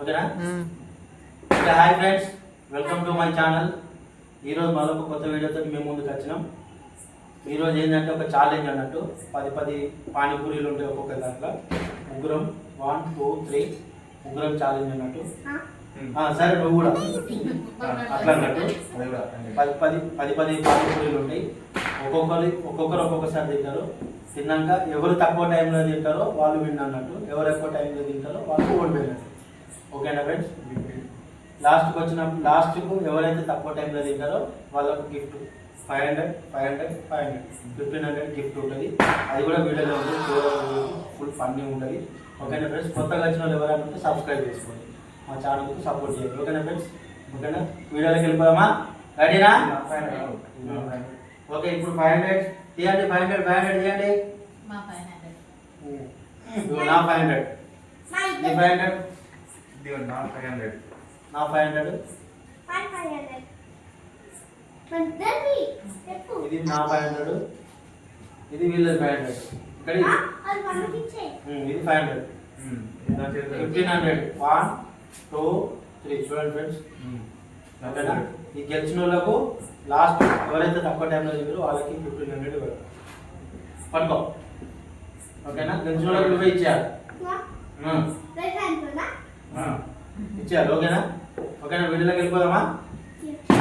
ఓకేనా? Okay hi friends welcome to my channel. ఈరోజు మరొక కొత్త వీడియోతో మేము ముందుకు వచ్చినాం. ఈరోజు ఏంటంటే ఒక ఛాలెంజ్ అన్నట్టు పది పది పానీపూరీలు ఉంటాయి ఒక్కొక్క దాంట్లో. ముగ్గురం వన్ టూ త్రీ ముగ్గురం ఛాలెంజ్ అన్నట్టు. ఆ, సరే నువ్వు కూడా. అట్లా అన్నట్టు. పది పది పది పది పానీపూరీలు ఉంటాయి. ఒక్కొక్కరు ఒక్కొక్కరు ఒక్కొక్కసారి తింటారు. తిన్నాక ఎవరు తక్కువ టైంలో తింటారో వాళ్ళు విన్ అన్నట్టు. ఎవరు ఎక్కువ టైంలో తింటారో వాళ్ళు ఓడిపోయినట్టు. ఓకేనా ఫ్రెండ్స్ లాస్ట్కి వచ్చినప్పుడు లాస్ట్కు ఎవరైతే తక్కువ టైంలో తింటారో వాళ్ళకు gift five hundred five hundred five hundred fifteen hundred gift ఉంటుంది. అది కూడా వీడియోలో ఉంటుంది ఫుల్ ఫన్నీ ఉంటుంది. ఓకేనా ఫ్రెండ్స్ కొత్తగా వచ్చిన వాళ్ళు ఎవరైనా సబ్స్క్రైబ్ చేసుకోండి. మా ఛానల్కి సపోర్ట్ చేయండి. ఓకేనా ఫ్రెండ్స్ ఓకేనా వీడియోలోకి వెళ్ళిపోదామా? రెడీనా ఓకే ఇప్పుడు ఫైవ్ హండ్రెడ్ తీయండి ఫైవ్ హండ్రెడ్ ఫైవ్ హండ్రెడ్ తీయండి. మా పైన అదే. ఇదిగో నా ఫైవ్ హండ్రెడ్ నీ ఫైవ్ హండ్రెడ్ నా ఫైవ్ హండ్రెడ్ ఇది నా ఫైవ్ హండ్రెడ్ ఇది వీళ్ళది ఫైవ్ హండ్రెడ్ ఇక్కడ ఇది. Five hundred fifteen hundred one two three చూడండి ఫ్రెండ్స్ ఓకేనా? ఈ గెలిచిన వాళ్ళకు లాస్ట్ ఎవరైతే తక్కువ టైంలో చెప్పారో వాళ్ళకి ఫిఫ్టీన్ హండ్రెడ్ ఇవ్వరు పట్టుకో. ఓకేనా? గెలిచిన వాళ్ళకి నువ్వే ఇచ్చేయాలి. ఉమ్, ఇచ్చేయాలి ఓకేనా? ఓకేనా వీడియోలోకి వెళ్ళిపోదామా?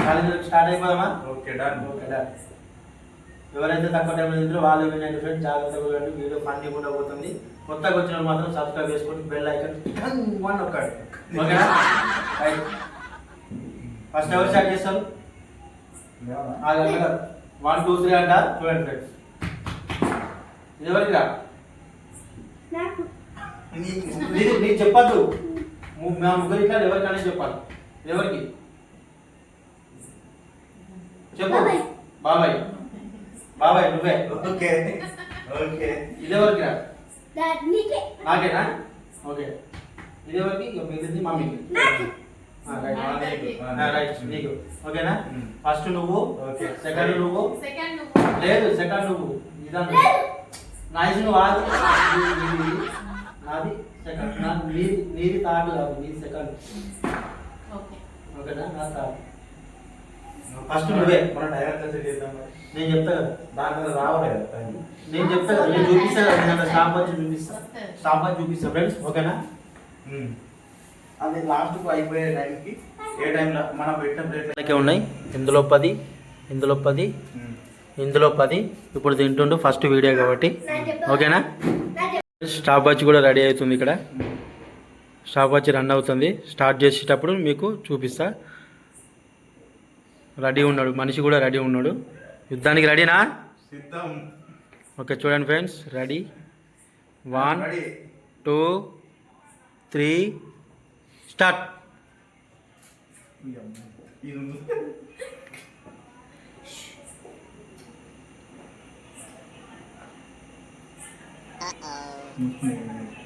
కాలేజీలోకి start అయిపోదామా? Okay done. Okay done. ఎవరైతే తక్కువ టైంలో తింటారో వాళ్ళు వినండి ఫ్రెండ్స్ జాగ్రత్తగా చూడండి వీడియో ఫన్నీ కూడా పోతుంది. కొత్తగా వచ్చిన వాళ్ళు మాత్రం సబ్స్క్రైబ్ చేసుకోండి బెల్ ఐకన్ వన్ ఒక్కడు ఓకేనా? ఫస్ట్ ఎవరు స్టార్ట్ చేస్తారు? వన్ టూ త్రీ అంట. చూడండి ఫ్రెండ్స్ ఇది ఎవరికి రా? నీకు. చెప్పద్దు. ము- మా ముగ్గురు ఇట్లా ఎవరికైనా చెప్పాలి. ఇది ఎవరికి? చెప్పు. బాబాయ్. బాబాయ్. బాబాయ్ నువ్వే. ఓకే. ఓకే. ఇది ఎవరికి రా నాకేనా? ఓకే. ఇది ఎవరికి? ఇక మిగిలింది మమ్మీకి. ఆ, రైట్. అందరికీ. ఆ, రైట్. నీకు. ఓకేనా. ఫస్ట్ నువ్వు ఓకే. సెకండ్ నువ్వు. సెకండ్ నువ్వు. లేదు సెకండ్ నువ్వు. నువ్వు. ఇది- ఇది- ఇది. నాది సెకండ్ నా నీది నీది థర్డ్ కాదు నీది సెకండ్ ఓకే. ఓకేనా? నా థర్డ్ ఫస్ట్ నువ్వే మన డైరెక్ట్ చేద్దాం. నేను చెప్తా కదా దాని మీద రావాలి కదా. నేను చెప్తా కదా నేను చూపిస్తా కదా నేను స్టాప్ వచ్చి చూపిస్తా. స్టాప్ వచ్చి చూపిస్తా ఫ్రెండ్స్ ఓకేనా. అది లాస్ట్ అయిపోయే టైంకి ఏ టైంలో మనం పెట్టిన ప్లేట్ అలాగే ఉన్నాయి. ఇందులో పది ఇందులో పది ఇందులో పది. ఇప్పుడు తింటుండు ఫస్ట్ వీడియో కాబట్టి. ఓకేనా? స్టాప్ వాచ్ కూడా రెడీ అవుతుంది ఇక్కడ. స్టాప్ వాచ్ రన్ అవుతుంది. స్టార్ట్ చేసేటప్పుడు మీకు చూపిస్తా. రెడీ ఉన్నాడు. మనిషి కూడా రెడీ ఉన్నాడు. యుద్ధానికి రెడీనా? సిద్ధం. ఓకే చూడండి friends. Ready. One two three start. ఇది ఉంది.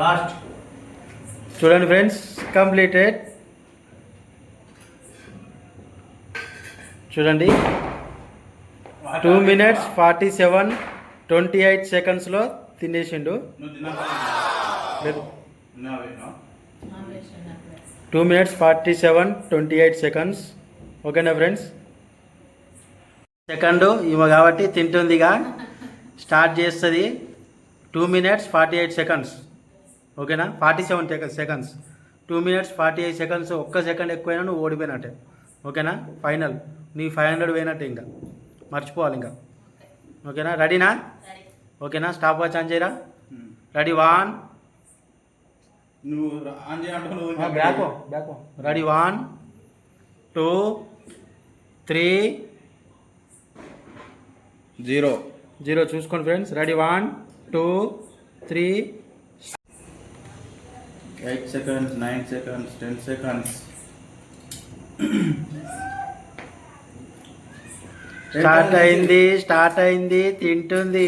లాస్ట్ చూడండి ఫ్రెండ్స్ కంప్లీటెడ్. చూడండి. Two minutes forty seven twenty eight సెకండ్స్లో తినేసిండు. Two minutes forty seven twenty eight seconds. ఓకేనా ఫ్రెండ్స్? సెకండ్ ఈమె కాబట్టి తింటుందిగా స్టార్ట్ చేస్తుంది. Two minutes forty eight seconds. ఓకేనా? Forty seven seconds. Two minutes forty eight seconds ఒక్క second ఎక్కువైనా నువ్వు ఓడిపోయినట్టే. ఓకేనా? ఫైనల్. నీ ఫైవ్ హండ్రెడ్ పోయినట్టే ఇంకా. మర్చిపోవాలి ఇంకా. ఓకేనా? రెడీనా రెడీ. ఓకేనా? స్టాప్ వాచ్ ఆన్ చేయరా. రెడీ వన్ నువ్వు on back back ready one two three zero zero చూసుకోండి friends ready one two three eight seconds nine seconds ten seconds start అయింది స్టార్ట్ అయింది తింటుంది.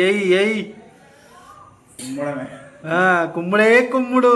ఏయ్ ఉమ్మడమే ఆ, కుమ్ముడే కుమ్ముడు.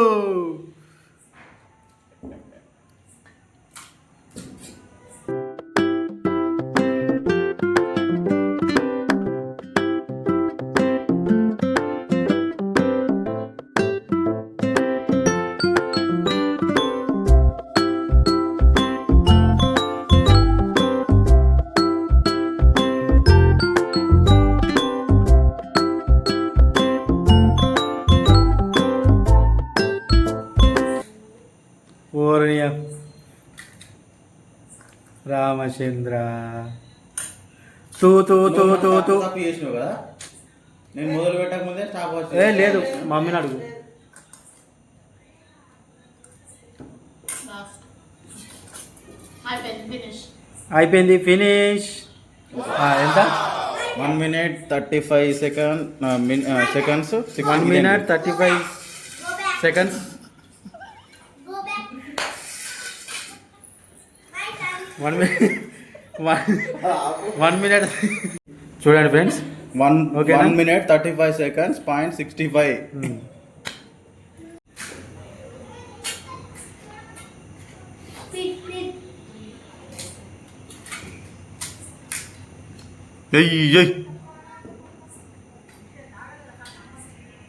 రామచంద్ర. తూ తూ తూ తూ తూ. చేసినావు కదా? నేను మొదలు పెట్టక ముందే స్టాప్ ఏ లేదు మమ్మీని అడుగు. లాస్ట్ అయిపోయింది ఫినిష్. అయిపోయింది ఫినిష్ ఎంత? One minute thirty five second seconds one minute thirty five seconds. One one minute చూడండి ఫ్రెండ్స్. వన్ ఓకేనా? One minute thirty five seconds point sixty five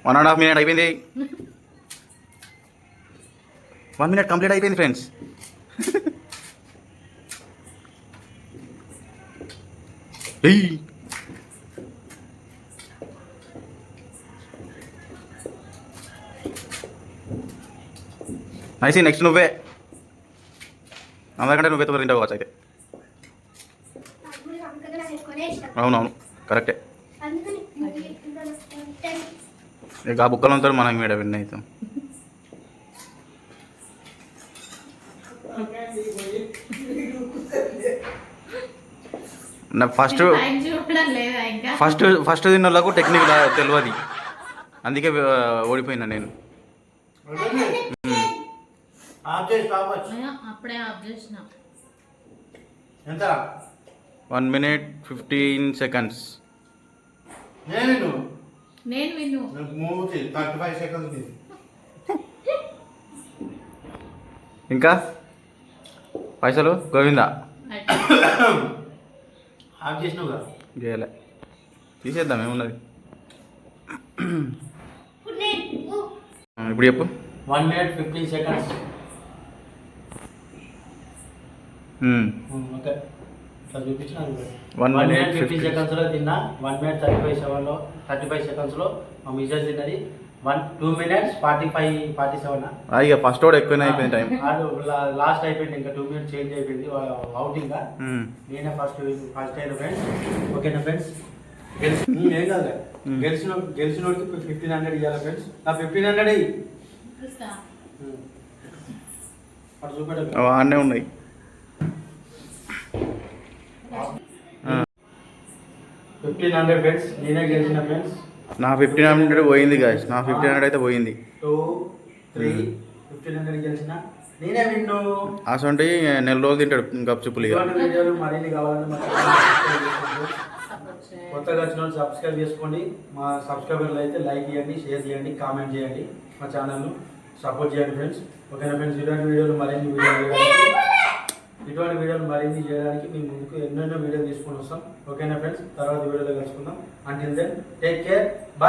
one and half minute అయిపోయింది. One minute complete అయిపోయింది friends ఎయ్ నైసి next నువ్వే. అందరికంటే నువ్వే తొందర తింటావు కావచ్చు అయితే. అవునవును కరెక్టే. ఇక ఆ బుక్కలు ఉంటాడు మనం మీద విన్ అవుతాం. నా ఫస్ట్ ఫస్ట్ ఫస్ట్ తిన్న వాళ్ళకు టెక్నిక్ తెలియదు అందుకే ఓడిపోయినా నేను. One minute fifteen seconds. నేను విన్ను? సెకండ్స్ ఇంకా? పైసలు? గోవిందా? ఆఫ్ చేసినావుగా చేయలే. తీసేద్దాం ఏమున్నది? ఇప్పుడు చెప్పు. One minute fifteen seconds. Okay. One minute fifteen 50 సెకండ్స్లో తిన్నా. వన్ మినిట్ థర్టీ ఫైవ్ సెవెన్లో థర్టీ ఫైవ్ సెకండ్స్లో మా మిజర్ తిన్నది. One two minutes forty five forty seven ఆ, ఇక ఫస్ట్ కూడా ఎక్కువనే అయిపోయింది టైం లాస్ట్ అయిపోయింది ఇంకా టూ మినిట్స్ చేంజ్ అయిపోయింది అవుటింగ్ ఉమ్. నేనే ఫస్ట్ ఫస్ట్ అయిన ఫ్రెండ్స్ ఓకేనా ఫ్రెండ్స్ గెలిచి ఏం కాదు Hmm. గెలిచిన గెలిచినోడికి ఫిఫ్టీన్ హండ్రెడ్ ఇవ్వాలి ఫ్రెండ్స్ నా ఫిఫ్టీన్ హండ్రెడ్ ఇస్తా అటు చూపెట్టాలి అవి ఆడనే ఉన్నాయి. ఫిఫ్టీన్ హండ్రెడ్ ఫ్రెండ్స్ నేనే గెలిచిన ఫ్రెండ్స్ నా ఫిఫ్టీన్ హండ్రెడ్ పోయింది గాయస్ నా ఫిఫ్టీన్ హండ్రెడ్ అయితే పోయింది. టూ త్రీ ఫిఫ్టీన్ హండ్రెడ్ గెలిచిన. నేనే విన్ను. అసలు నెల రోజులు తింటాడు ఇంకా. చెప్పులు కొత్తగా వచ్చిన వాళ్ళు సబ్స్క్రైబ్ చేసుకోండి. మా సబ్స్క్రైబర్లు అయితే లైక్ చేయండి షేర్ చేయండి కామెంట్ చేయండి మా ఛానల్ను సపోర్ట్ చేయండి ఫ్రెండ్స్ ఓకేనా ఫ్రెండ్స్ ఇలాంటి వీడియోలు మరిన్ని వీడియోలు? ఇటువంటి వీడియోలు మరిన్ని చేయడానికి మీ ముందుకు ఎన్నెన్నో వీడియోలు తీసుకొని వస్తాం. ఓకేనా ఫ్రెండ్స్? తర్వాత వీడియోలో కలుసుకుందాం. Until then take care bye